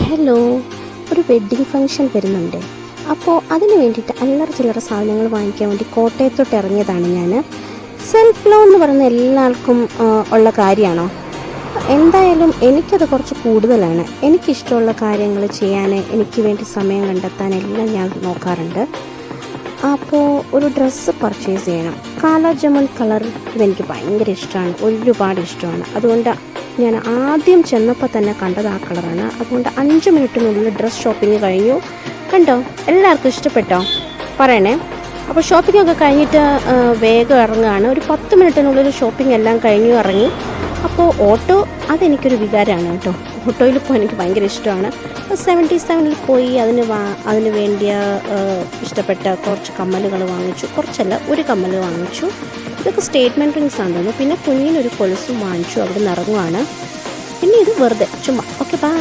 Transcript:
Hello ഒരു wedding function വരുന്നുണ്ട്. അപ്പോൾ അതിന് വേണ്ടിയിട്ട് അല്ലറ ചില്ലറ സാധനങ്ങൾ വാങ്ങിക്കാൻ വേണ്ടി കോട്ടയത്തോട്ട് ഇറങ്ങിയതാണ് ഞാൻ സെൽഫ് ലോൺ എന്ന് പറയുന്ന എല്ലാവർക്കും ഉള്ള കാര്യമാണോ? എന്തായാലും എനിക്കത് കുറച്ച് കൂടുതലാണ്. എനിക്കിഷ്ടമുള്ള കാര്യങ്ങൾ ചെയ്യാൻ എനിക്ക് വേണ്ടി സമയം കണ്ടെത്താൻ എല്ലാം ഞാൻ നോക്കാറുണ്ട്. അപ്പോൾ ഒരു ഡ്രസ്സ് പർച്ചേസ് ചെയ്യണം. കാലാജമൽ കളർ ഇതെനിക്ക് ഭയങ്കര ഇഷ്ടമാണ്. ഒരുപാട് ഇഷ്ടമാണ്. അതുകൊണ്ട് ഞാൻ ആദ്യം ചെന്നപ്പോൾ തന്നെ കണ്ടത് ആ കളറാണ്. അതുകൊണ്ട് അഞ്ച് മിനിറ്റിനുള്ളിൽ ഡ്രസ് ഷോപ്പിംഗ് കഴിഞ്ഞു. കണ്ടോ? എല്ലാവർക്കും ഇഷ്ടപ്പെട്ടോ? പറയണേ. അപ്പോൾ ഷോപ്പിംഗ് ഒക്കെ കഴിഞ്ഞിട്ട് വേഗം ഇറങ്ങുകയാണ് ഒരു പത്ത് മിനിറ്റിനുള്ളിൽ ഷോപ്പിംഗ് എല്ലാം കഴിഞ്ഞു ഇറങ്ങി. അപ്പോൾ ഓട്ടോ അതെനിക്കൊരു വികാരമാണ് കേട്ടോ. ഓട്ടോയിൽ പോകാൻ എനിക്ക് ഭയങ്കര ഇഷ്ടമാണ്. സെവന്റി സെവനിൽ പോയി അതിന് വാ അതിന് വേണ്ടിയ ഇഷ്ടപ്പെട്ട കുറച്ച് കമ്മലുകൾ വാങ്ങിച്ചു. കുറച്ചല്ല ഒരു കമ്മൽ വാങ്ങിച്ചു. ഇതൊക്കെ സ്റ്റേറ്റ്മെന്റ് റിങ്സ് ആണ് തോന്നുന്നു. പിന്നെ കുഞ്ഞിനൊരു കൊലുസും വാങ്ങിച്ചു. അവിടെ നിന്ന് ഇറങ്ങുവാണ് പിന്നെ ഇത് വെറുതെ. ചുമ്മാ. Okay bye